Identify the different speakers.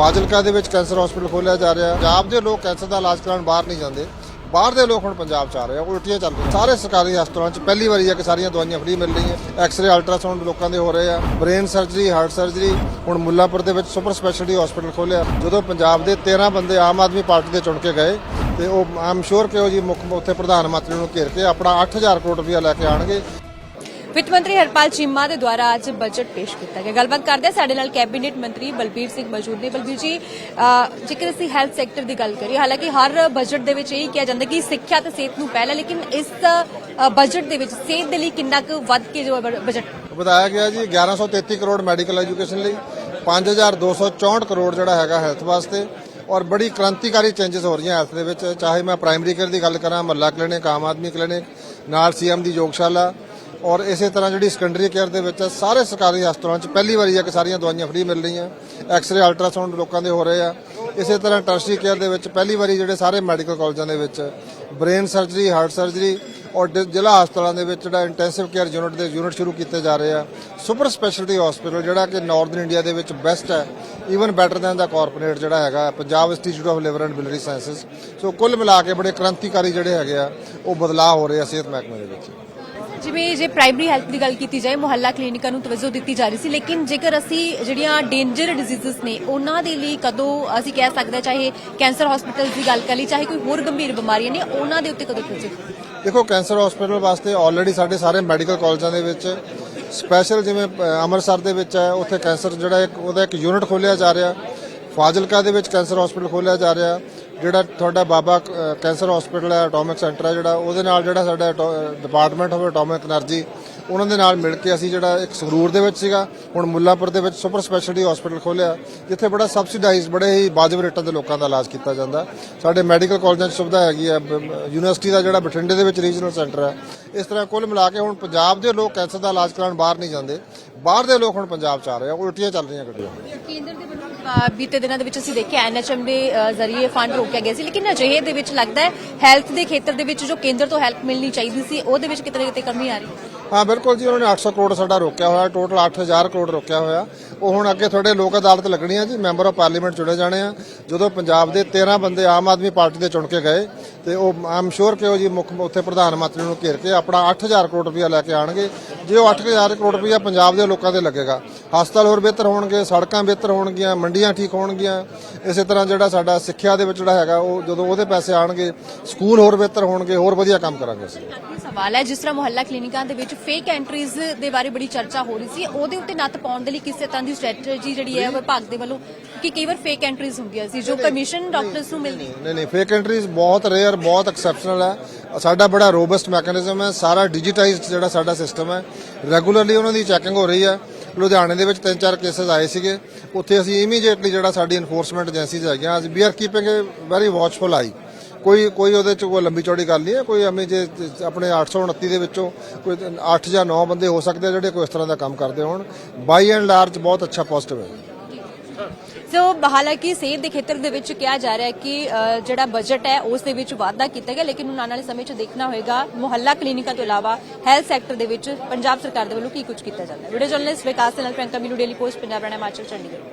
Speaker 1: ਫਾਜ਼ਿਲਕਾ ਦੇ ਵਿੱਚ cancer hospital ਖੋਲ੍ਹਿਆ ਜਾ ਰਿਹਾ। ਪੰਜਾਬ ਦੇ ਲੋਕ ਕੈਂਸਰ ਦਾ ਇਲਾਜ ਕਰਾਉਣ ਬਾਹਰ ਨਹੀਂ ਜਾਂਦੇ। ਬਾਹਰ ਦੇ ਲੋਕ ਹੁਣ ਪੰਜਾਬ ਚ ਆ ਰਹੇ ਆ, ਉਲਟੀਆਂ ਚੱਲ ਰਹੀਆਂ। ਸਾਰੇ ਸਰਕਾਰੀ ਹਸਪਤਾਲਾਂ ਚ ਪਹਿਲੀ ਵਾਰੀ ਆ ਕਿ ਸਾਰੀਆਂ ਦਵਾਈਆਂ ਫ੍ਰੀ ਮਿਲ ਰਹੀਆਂ। ਐਕਸ-ਰੇ ਅਲਟਰਾਸਾਊਂਡ ਲੋਕਾਂ ਦੇ ਹੋ ਰਹੇ ਆ। ਬ੍ਰੇਨ ਸਰਜਰੀ ਹਾਰਟ ਸਰਜਰੀ ਹੁਣ ਮੁੱਲਾਪੁਰ ਦੇ ਵਿੱਚ ਸੁਪਰ ਸਪੈਸ਼ਲਿਟੀ ਹਸਪੀਟਲ ਖੋਲ੍ਹਿਆ ਜਦੋਂ ਪੰਜਾਬ ਦੇ 13 ਬੰਦੇ ਆਮ ਆਦਮੀ ਪਾਰਟੀ ਦੇ ਚੁਣ ਕੇ ਗਏ, ਤੇ ਉਹ ਆਮ ਸ਼ੋਰ ਕਿ ਉਹ ਜੀ ਮੁੱਖ ਉੱਥੇ ਪ੍ਰਧਾਨ ਮੰਤਰੀ ਨੂੰ ਘੇਰ ਕੇ ਆਪਣਾ 8000 ਕਰੋੜ ਰੁਪਇਆ ਲੈ ਕੇ ਆਣਗੇ
Speaker 2: ਵਿੱਤ ਮੰਤਰੀ ਹਰਪਾਲ ਚੀਮਾ ਦੇ ਦੁਆਰਾ ਅੱਜ ਬਜਟ ਪੇਸ਼ ਕੀਤਾ ਗਿਆ। ਗੱਲਬਾਤ ਕਰਦੇ ਸਾਡੇ ਨਾਲ ਕੈਬਨਿਟ ਮੰਤਰੀ ਬਲਬੀਰ ਸਿੰਘ ਮੌਜੂਦ ਨੇ। ਬਲਬੀਰ ਜੀ ਜੇਕਰ ਅਸੀਂ ਹੈਲਥ ਸੈਕਟਰ ਦੀ ਗੱਲ ਕਰੀਏ, ਹਾਲਾਂਕਿ ਹਰ ਬਜਟ ਦੇ ਵਿੱਚ ਇਹ ਕਿਹਾ ਜਾਂਦਾ ਕਿ ਸਿੱਖਿਆ ਤੇ ਸਿਹਤ ਨੂੰ ਪਹਿਲਾਂ, ਲੇਕਿਨ ਇਸ ਬਜਟ ਦੇ ਵਿੱਚ ਸਿਹਤ ਦੇ ਲਈ ਕਿੰਨਾ ਕੁ ਵੱਧ ਕੇ ਜੋ ਬਜਟ
Speaker 1: ਵਧਾਇਆ ਗਿਆ ਜੀ। 1133 ਕਰੋੜ ਮੈਡੀਕਲ ਐਜੂਕੇਸ਼ਨ ਲਈ 5264 ਕਰੋੜ ਜਿਹੜਾ ਹੈਗਾ ਹੈਲਥ ਵਾਸਤੇ, ਔਰ ਬੜੀ ਕ੍ਰਾਂਤੀਕਾਰੀ ਚੇਂਜਸ ਹੋ ਰਹੀਆਂ ਹੈਲਥ ਦੇ ਵਿੱਚ। ਚਾਹੇ ਮੈਂ ਪ੍ਰਾਇਮਰੀ ਕੇਅਰ ਦੀ ਗੱਲ ਕਰਾਂ, ਮਹੱਲਾ ਕਲੀਨਿਕ, ਆਮ ਆਦਮੀ ਕਲੀਨਿਕ, ਨਾਲ ਸੀਐਮ ਦੀ ਯੋਗਸ਼ਾਲਾ ਔਰ ਇਸੇ ਤਰ੍ਹਾਂ ਜਿਹੜੀ ਸੈਕੰਡਰੀ ਕੇਅਰ ਦੇ ਵਿੱਚ ਸਾਰੇ ਸਰਕਾਰੀ ਹਸਪਤਾਲਾਂ 'ਚ ਪਹਿਲੀ ਵਾਰੀ ਆ ਕਿ ਸਾਰੀਆਂ ਦਵਾਈਆਂ ਫ੍ਰੀ ਮਿਲ ਰਹੀਆਂ। ਐਕਸ-ਰੇ ਅਲਟਰਾਸਾਊਂਡ ਲੋਕਾਂ ਦੇ ਹੋ ਰਹੇ ਆ। ਇਸੇ ਤਰ੍ਹਾਂ ਟਰਸ਼ਰੀ ਕੇਅਰ ਦੇ ਵਿੱਚ ਪਹਿਲੀ ਵਾਰੀ ਜਿਹੜੇ ਸਾਰੇ ਮੈਡੀਕਲ ਕਾਲਜਾਂ ਦੇ ਵਿੱਚ ਬ੍ਰੇਨ ਸਰਜਰੀ ਹਾਰਟ ਸਰਜਰੀ ਔਰ ਜ਼ਿਲ੍ਹਾ ਹਸਪਤਾਲਾਂ ਦੇ ਵਿੱਚ ਜਿਹੜਾ ਇੰਟੈਂਸਿਵ ਕੇਅਰ ਯੂਨਿਟ ਦੇ ਯੂਨਿਟ ਸ਼ੁਰੂ ਕੀਤੇ ਜਾ ਰਹੇ ਆ। ਸੁਪਰ ਸਪੈਸ਼ਲਿਟੀ ਹਸਪੀਟਲ ਜਿਹੜਾ ਕਿ ਨਾਰਥਰਨ ਇੰਡੀਆ ਦੇ ਵਿੱਚ ਬੈਸਟ ਹੈ। ਈਵਨ ਬੈਟਰ ਦੈਨ ਦਾ ਕਾਰਪੋਰੇਟ ਜਿਹੜਾ ਹੈਗਾ, Punjab institute of liver and biliary sciences so ਕੁੱਲ ਮਿਲਾ ਕੇ ਬੜੇ ਕ੍ਰਾਂਤੀਕਾਰੀ ਜਿਹੜੇ ਹੈਗੇ ਆ, ਉਹ ਬਦਲਾਅ ਹੋ ਰਹੇ ਆ ਸਿਹਤ ਮਹਿਕਮੇ ਦੇ ਵਿੱਚ।
Speaker 2: ਜਿਵੇਂ ਜੇ ਪ੍ਰਾਇਮਰੀ ਹੈਲਥ ਦੀ ਗੱਲ ਕੀਤੀ ਜਾਏ, ਮੁਹੱਲਾ ਕਲੀਨਿਕਾਂ ਨੂੰ ਤਵੱਜੋ ਦਿੱਤੀ ਜਾ ਰਹੀ ਸੀ, ਲੇਕਿਨ ਜੇਕਰ ਅਸੀਂ ਜਿਹੜੀਆਂ ਡੇਂਜਰ ਡਿਜ਼ੀਜ਼ਸ ਨੇ, ਉਹਨਾਂ ਦੇ ਲਈ ਕਦੋਂ ਅਸੀਂ ਕਹਿ ਸਕਦੇ ਚਾਹੇ ਕੈਂਸਰ ਹਸਪੀਟਲ ਦੀ ਗੱਲ ਕਰ ਲਈ, ਚਾਹੇ ਕੋਈ ਹੋਰ ਗੰਭੀਰ ਬਿਮਾਰੀਆਂ ਨੇ, ਉਹਨਾਂ ਦੇ ਉੱਤੇ ਕਦੋਂ ਤਵੱਜੋ
Speaker 1: ਦੇਖੋ ਕੈਂਸਰ ਹਸਪੀਟਲ ਵਾਸਤੇ ਆਲਰੇਡੀ ਸਾਡੇ ਸਾਰੇ ਮੈਡੀਕਲ ਕਾਲਜਾਂ ਦੇ ਵਿੱਚ ਸਪੈਸ਼ਲ ਜਿਵੇਂ ਅੰਮ੍ਰਿਤਸਰ ਦੇ ਵਿੱਚ ਹੈ, ਉੱਥੇ ਕੈਂਸਰ ਜਿਹੜਾ ਇੱਕ, ਉਹਦਾ ਇੱਕ ਯੂਨਿਟ ਖੋਲ੍ਹਿਆ ਜਾ ਰਿਹਾ। ਫਾਜ਼ਿਲਕਾ ਦੇ ਵਿੱਚ ਕੈਂਸਰ ਹਸਪੀਟਲ ਖੋਲਿਆ ਜਾ ਰਿਹਾ। ਜਿਹੜਾ ਤੁਹਾਡਾ ਬਾਬਾ ਕੈਂਸਰ ਹਸਪੀਟਲ ਹੈ ਐਟੋਮਿਕ ਸੈਂਟਰ ਹੈ ਜਿਹੜਾ, ਉਹਦੇ ਨਾਲ ਜਿਹੜਾ ਸਾਡਾ ਡਿਪਾਰਟਮੈਂਟ ਹੋਵੇ ਐਟੋਮਿਕ એનર્ਜੀ ਉਹਨਾਂ ਦੇ ਨਾਲ ਮਿਲ ਕੇ ਅਸੀਂ ਜਿਹੜਾ ਇੱਕ ਸੰਗਰੂਰ ਦੇ ਵਿੱਚ ਸੀਗਾ, ਹੁਣ ਮੁੱਲਾਪੁਰ ਦੇ ਵਿੱਚ ਸੁਪਰ ਸਪੈਸ਼ਲਿਟੀ ਹਸਪੀਟਲ ਖੋਲਿਆ, ਜਿੱਥੇ ਬੜਾ ਸਬਸਿਡਾਈਜ਼ ਬੜੇ ਹੀ ਵਾਜਬ ਰੇਟਾਂ ਦੇ ਲੋਕਾਂ ਦਾ ਇਲਾਜ ਕੀਤਾ ਜਾਂਦਾ। ਸਾਡੇ ਮੈਡੀਕਲ ਕਾਲਜਾਂ 'ਚ ਸੁਵਿਧਾ ਹੈਗੀ ਹੈ ਯੂਨੀਵਰਸਿਟੀ ਦਾ ਜਿਹੜਾ ਬਠਿੰਡੇ ਦੇ ਵਿੱਚ ਰੀਜਨਲ ਸੈਂਟਰ ਹੈ, ਇਸ ਤਰ੍ਹਾਂ ਕੁੱਲ ਮਿਲਾ ਕੇ ਹੁਣ ਪੰਜਾਬ ਦੇ ਲੋਕ ਕੈਂਸਰ ਦਾ ਇਲਾਜ ਕਰਾਉਣ ਬਾਹਰ ਨਹੀਂ ਜਾਂਦੇ, ਬਾਹਰ ਦੇ ਲੋਕ ਹੁਣ ਪੰਜਾਬ 'ਚ ਆ ਰਹੇ ਆ, ਉਲਟੀਆਂ ਚੱਲ ਰਹੀਆਂ ਗੱਡੀਆਂ।
Speaker 2: ਬੀਤੇ ਦਿਨਾਂ ਦੇ ਵਿੱਚ ਅਸੀਂ ਦੇਖਿਆ ਐਨਐਚਐਮ ਦੇ ਜ਼ਰੀਏ ਫੰਡ ਰੋਕਿਆ ਗਿਆ ਸੀ। ਲੇਕਿਨ ਅਜਿਹੇ ਦੇ ਵਿੱਚ ਲੱਗਦਾ ਹੈ ਹੈਲਥ ਦੇ ਖੇਤਰ ਦੇ ਵਿੱਚ ਜੋ ਕੇਂਦਰ ਤੋਂ ਹੈਲਪ ਮਿਲਣੀ ਚਾਹੀਦੀ ਸੀ, ਉਹਦੇ ਵਿੱਚ ਕਿਤੇ ਕਿਤੇ ਕਮੀ ਆ ਰਹੀ ਹੈ।
Speaker 1: ਹਾਂ, ਬਿਲਕੁਲ ਜੀ, ਉਹਨਾਂ ਨੇ 800 ਕਰੋੜ ਸਾਡਾ ਰੋਕਿਆ ਹੋਇਆ, ਟੋਟਲ 8000 ਕਰੋੜ ਰੋਕਿਆ ਹੋਇਆ। ਉਹ ਹੁਣ ਅੱਗੇ ਤੁਹਾਡੇ ਲੋਕ ਅਦਾਲਤ ਲੱਗਣੀ ਆ ਜੀ, ਮੈਂਬਰ ਆਫ ਪਾਰਲੀਮੈਂਟ ਚੁਣੇ ਜਾਣੇ ਆ। ਜਦੋਂ ਪੰਜਾਬ ਦੇ 13 ਬੰਦੇ ਆਮ ਆਦਮੀ ਪਾਰਟੀ ਦੇ ਚੁਣ ਕੇ ਗਏ, ਤੇ ਉਹ, ਆਮ ਸ਼ੋਰ ਕਿ ਉਹ ਜੀ ਮੁੱਖ, ਉੱਥੇ ਪ੍ਰਧਾਨ ਮੰਤਰੀ ਨੂੰ ਘੇਰ ਕੇ ਆਪਣਾ 8000 ਕਰੋੜ ਰੁਪਇਆ ਲੈ ਕੇ ਆਣਗੇ। ਜੇ ਉਹ 8000 ਕਰੋੜ ਰੁਪਇਆ ਪੰਜਾਬ ਦੇ ਲੋਕਾਂ ਦੇ ਲੱਗੇਗਾ, ਹਸਪਤਾਲ ਹੋਰ ਬਿਹਤਰ ਹੋਣਗੇ, ਸੜਕਾਂ ਬਿਹਤਰ ਹੋਣਗੀਆਂ ਮੰਡੀਆਂ ਠੀਕ ਹੋਣਗੀਆਂ। ਇਸੇ ਤਰ੍ਹਾਂ ਜਿਹੜਾ ਸਾਡਾ ਸਿੱਖਿਆ ਦੇ ਵਿੱਚ ਜਿਹੜਾ ਹੈਗਾ ਉਹ ਜਦੋਂ ਉਹਦੇ ਪੈਸੇ ਆਣਗੇ ਸਕੂਲ ਹੋਰ ਬਿਹਤਰ ਹੋਣਗੇ ਹੋਰ ਵਧੀਆ ਕੰਮ ਕਰਾਂਗੇ ਅਸੀਂ।
Speaker 2: ਸਵਾਲ ਹੈ ਜਿਸ ਤਰ੍ਹਾਂ ਮੁਹੱਲਾ ਕਲੀਨਿਕਾਂ ਦੇ ਵਿੱਚ ਫੇਕ ਐਂਟਰੀਜ਼ ਦੇ ਬਾਰੇ ਬੜੀ ਚਰਚਾ ਹੋ ਰਹੀ ਸੀ ਉਹਦੇ ਉੱਤੇ ਨੱਥ ਪਾਉਣ ਦੇ ਲਈ ਕਿਸੇ ਤਰ੍ਹਾਂ ਦੀ ਸਟ੍ਰੈਟਜੀ ਜਿਹੜੀ ਹੈ ਵਿਭਾਗ ਦੇ ਵੱਲੋਂ ਕਿ ਕਈ ਵਾਰ ਫੇਕ ਐਂਟਰੀਜ਼ ਹੁੰਦੀਆਂ ਸੀ ਜੋ ਕਮਿਸ਼ਨ ਡਾਕਟਰਸ ਨੂੰ ਮਿਲਦੀ।
Speaker 1: ਨਹੀਂ ਨਹੀਂ ਫੇਕ ਐਂਟਰੀਜ਼ ਬਹੁਤ ਰੇਅਰ ਬਹੁਤ ਐਕਸੈਪਸ਼ਨਲ ਹੈ। ਸਾਡਾ ਬੜਾ ਰੋਬਸਟ ਮੈਕੈਨਿਜ਼ਮ ਹੈ ਸਾਰਾ ਡਿਜੀਟਾਈਜ਼ਡ ਜਿਹੜਾ ਸਾਡਾ ਸਿਸਟਮ ਹੈ ਰੈਗੂਲਰਲੀ ਉਹਨਾਂ ਦੀ ਚੈਕਿੰਗ ਹੋ ਰਹੀ ਹੈ। ਲੁਧਿਆਣੇ ਦੇ ਵਿੱਚ ਤਿੰਨ ਚਾਰ ਕੇਸਸ ਆਏ ਸੀਗੇ। ਉੱਥੇ ਅਸੀਂ ਇਮੀਡੀਏਟਲੀ ਜਿਹੜਾ ਸਾਡੀ ਐਨਫੋਰਸਮੈਂਟ ਏਜੰਸੀਜ਼ ਹੈਗੀਆਂ ਅਸੀਂ we are keeping very watchful eye. ਕੋਈ ਕੋਈ ਉਹਦੇ ਚ ਕੋਈ ਲੰਬੀ ਚੌੜੀ ਗੱਲ ਨਹੀਂ ਹੈ, ਕੋਈ ਐਵੇਂ ਜੇ ਜੇ ਆਪਣੇ 829 ਦੇ ਵਿੱਚੋਂ ਕੋਈ 8 ਜਾਂ 9 ਬੰਦੇ ਹੋ ਸਕਦੇ ਆ ਜਿਹੜੇ ਕੋਈ ਇਸ ਤਰ੍ਹਾਂ ਦਾ ਕੰਮ ਕਰਦੇ ਹੋਣ। ਬਾਈ ਐਂਡ ਲਾਰਜ ਬਹੁਤ ਅੱਛਾ ਪੋਜ਼ਿਟਿਵ ਹੈ।
Speaker 2: ਸੋ ਹਾਲਾਂਕਿ ਸਿਹਤ ਦੇ ਖੇਤਰ ਦੇ ਵਿੱਚ ਕਿਹਾ ਜਾ ਰਿਹਾ ਹੈ ਕਿ ਜਿਹੜਾ ਬਜਟ ਹੈ, ਉਸ ਦੇ ਵਿੱਚ ਵਾਧਾ ਕੀਤਾ ਗਿਆ, ਲੇਕਿਨ ਹੁਣ ਆਉਣ ਵਾਲੇ ਸਮੇਂ 'ਚ ਦੇਖਣਾ ਹੋਏਗਾ, ਮੁਹੱਲਾ ਕਲੀਨਿਕਾਂ ਤੋਂ ਇਲਾਵਾ ਹੈਲਥ ਸੈਕਟਰ ਦੇ ਵਿੱਚ ਪੰਜਾਬ ਸਰਕਾਰ ਦੇ ਵੱਲੋਂ ਕੀ ਕੁਝ ਕੀਤਾ ਜਾਂਦਾ ਹੈ? ਵੀਡੀਓ ਜਰਨਲਿਸਟ ਵਿਕਾਸ ਦੇ ਨਾਲ ਪ੍ਰਿਯੰਕਾ ਮੀਨੂ ਡੇਲੀ ਪੋਸਟ ਪੰਜਾਬ ਰਣਾ ਹਿਮਾਚਲ, ਚੰਡੀਗੜ੍ਹ।